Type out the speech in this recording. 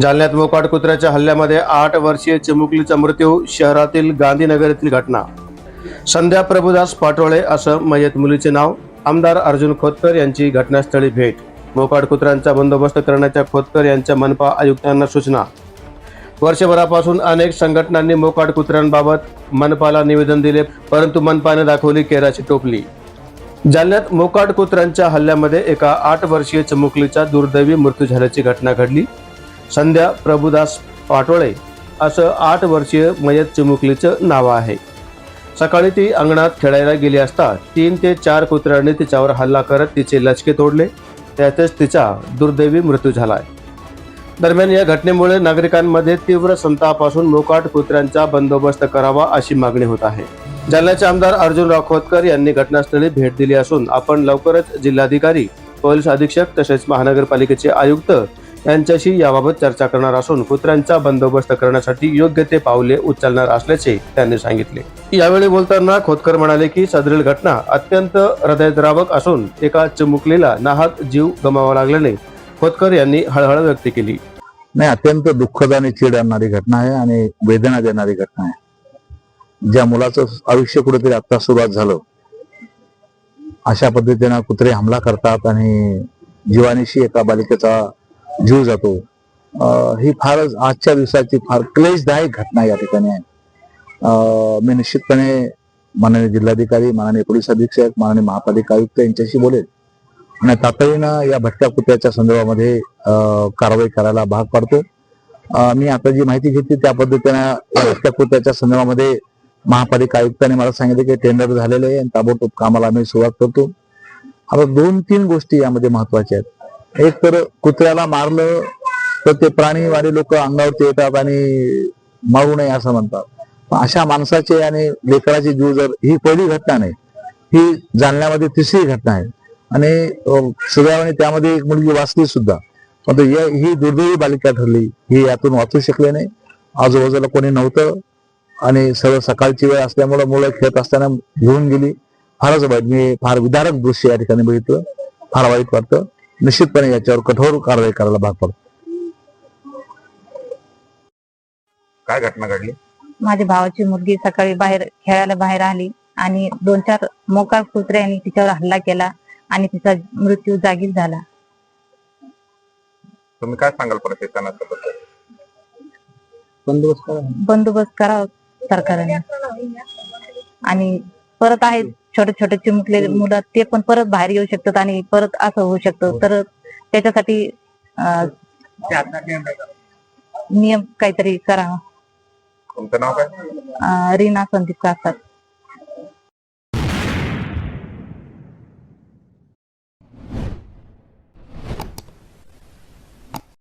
जालन्यात मोकाट कुत्र्याच्या हल्ल्यामध्ये आठ वर्षीय चिमुकलीचा मृत्यू शहरातील गांधीनगर येथील घटना. संध्या प्रभुदास पाटोळे असं मयत मुलीचे नाव आमदार अर्जुन खोतकर यांची घटनास्थळी भेट. मोकाट कुत्र्यांचा बंदोबस्त करण्याच्या खोतकर यांच्या मनपा आयुक्तांना सूचना. वर्षभरापासून अनेक संघटनांनी मोकाट कुत्र्यांबाबत मनपाला निवेदन दिले परंतु मनपाने दाखवली केराची टोपली. जालन्यात मोकाट कुत्र्यांच्या हल्ल्यामध्ये एका आठ वर्षीय चमुकलीचा दुर्दैवी मृत्यू झाल्याची घटना घडली. संध्या प्रभुदास पाटोळे असं आठ वर्षीय मयत चिमुकलीचं नाव आहे. सकाळी ती अंगणात खेळायला गेली असता तीन ते चार कुत्र्यांनी तिच्यावर हल्ला करत तिचे लचके तोडले. त्यातच तिचा दुर्दैवी मृत्यू झालाय दरम्यान या घटनेमुळे नागरिकांमध्ये तीव्र संतापासून मोकाट कुत्र्यांचा बंदोबस्त करावा अशी मागणी होत आहे. जालन्याचे आमदार अर्जुन खोतकर यांनी घटनास्थळी भेट दिली असून आपण लवकरच जिल्हाधिकारी पोलीस अधीक्षक तसेच महानगरपालिकेचे आयुक्त यांच्याशी याबाबत चर्चा करणार असून कुत्र्यांचा बंदोबस्त करण्यासाठी योग्य ते पावले उचलणार असल्याचे त्यांनी सांगितले. यावेळी बोलताना खोतकर म्हणाले की सदरील घटना अत्यंत हृदयद्रावक असून एका चिमुकलीला नाहक जीव गमावा लागल्याने खोतकर यांनी हळहळ व्यक्त केली. नाही अत्यंत दुःखद आणि चीड आणणारी घटना आहे आणि वेदना देणारी घटना आहे. ज्या मुलाचं आयुष्य कुठेतरी आता सुरुवात झालं अशा पद्धतीनं कुत्रे हमला करतात आणि जीवानीशी एका बालिकेचा जीव जातो. ही फारच आजच्या दिवसाची फार क्लेशदायक घटना या ठिकाणी आहे. अं, मी निश्चितपणे माननीय जिल्हाधिकारी माननीय पोलीस अधीक्षक माननीय महापालिका आयुक्त यांच्याशी बोलेल. आणि तातडीनं या भटक्या कुत्र्याच्या संदर्भामध्ये अं, कारवाई करायला भाग पाडतो मी आता जी माहिती घेतली त्या पद्धतीनं या भटक्या कुत्र्याच्या संदर्भामध्ये महापालिका आयुक्तांनी मला सांगितलं की टेंडर झालेलं आहे आणि ताबडतोब कामाला आम्ही सुरुवात करतो. आता दोन तीन गोष्टी यामध्ये महत्त्वाच्या आहेत. एक तर कुत्र्याला मारलं तर ते प्राणीवाले लोक अंगावरती येतात आणि मारू नये असं म्हणतात. अशा माणसाचे आणि लेकराची जीव जर ही पहिली घटना नाही. ही जालन्यामध्ये तिसरी घटना आहे. आणि अं, त्यामध्ये एक मुलगी वाचली सुद्धा. पण ही दुर्दैवी बालिका ठरली. ही यातून वाचू शकले नाही. आजूबाजूला कोणी नव्हतं. आणि सर्व सकाळची वेळ असल्यामुळे मुलं खेळत असताना घेऊन गेली. फारच वाईट. मी फार विदारक दृश्य या ठिकाणी बघितलं. फार वाईट वाटतं. निश्चितपणे याच्यावर कठोर कारवाई करायला भाग पडतो. काय घटना घडली? माझ्या भावाची मुलगी सकाळी बाहेर खेळायला बाहेर आली आणि दोन चार मोकार कुत्र्यांनी तिच्यावर हल्ला केला आणि तिचा मृत्यू जागीच झाला. तुम्ही काय सांगाल प्रशासनाबद्दल बंदोबस्त करा. बंदोबस्त करावा सरकारने. आणि परत आहेत छोटे छोटे चिमुकलेले मुलं ते पण परत बाहेर येऊ शकतात आणि परत असं होऊ शकतं. तर त्याच्यासाठी अं, नियम काहीतरी करावा तुमचं नाव काय? अं, रीना संदीप कासार